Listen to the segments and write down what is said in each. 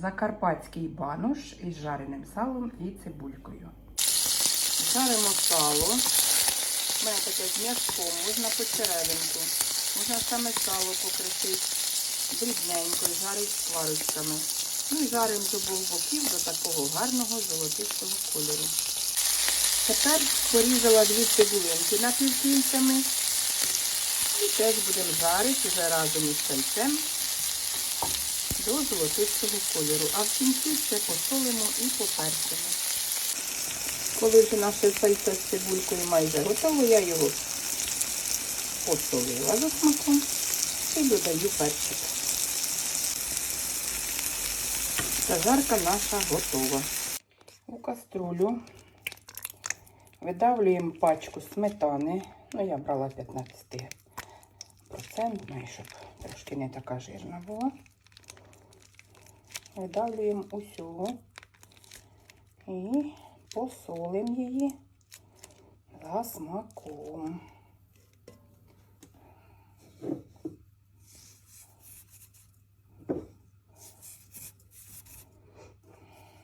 закарпатський банош із жареним салом і цибулькою. Жаримо сало. У мене таке з м'язком, можна почеревинку, можна саме сало покрити дрібненько, жарить скварочками. Ну і жаримо з обох боків до такого гарного золотистого кольору. Тепер порізала дві цибулинки напівкільцями. І теж будемо жарити вже разом із сальцем до золотистого кольору. А в кінці все посолимо і поперчимо. Коли вже наше сальце з цибулькою майже готово, я його посолила за смаком і додаю перчик. Зажарка наша готова. У каструлю видавлюємо пачку сметани. Ну, я брала 15 процентної, щоб трошки не така жирна була. Видавлюємо усього і посолимо її за смаком.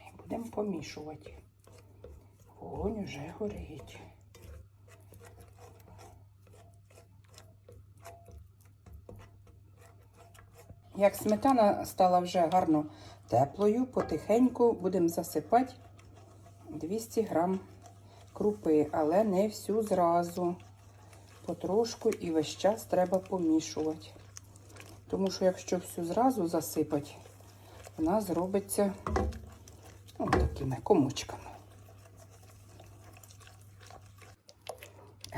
І будемо помішувати. Вогонь вже горить. Як сметана стала вже гарно теплою, потихеньку будемо засипати 200 грам крупи, але не всю зразу. Потрошку і весь час треба помішувати. Тому що якщо всю зразу засипати, вона зробиться ну, такими комочками.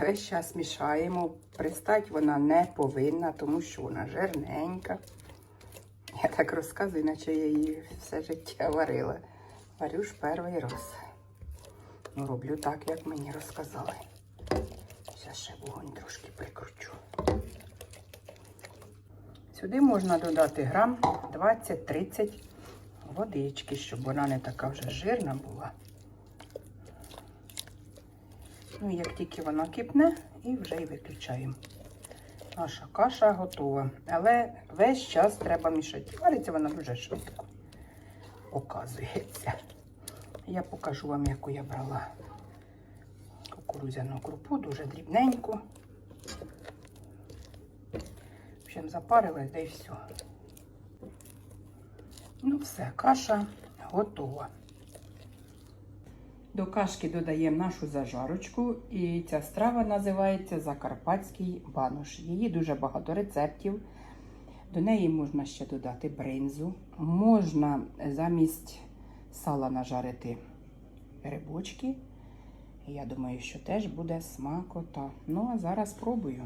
Весь час мішаємо. Пристать вона не повинна, тому що вона жирненька. Я так розказую, наче я її все життя варила. Варю ж перший раз. Ну, роблю так, як мені розказали. Зараз ще вогонь трошки прикручу. Сюди можна додати грам 20-30 водички, щоб вона не така вже жирна була. Ну, як тільки вона кипне, і вже й виключаємо. Наша каша готова. Але весь час треба мішати. Вариться вона дуже швидко. Оказується. Я покажу вам, яку я брала кукурудзяну крупу, дуже дрібненьку. В общем, запарилась, да і все. Ну, все, каша готова. До кашки додаємо нашу зажарочку, і ця страва називається Закарпатський банош. Її дуже багато рецептів. До неї можна ще додати бринзу. Можна замість сала нажарити грибочки. Я думаю, що теж буде смакота. Ну, а зараз спробую.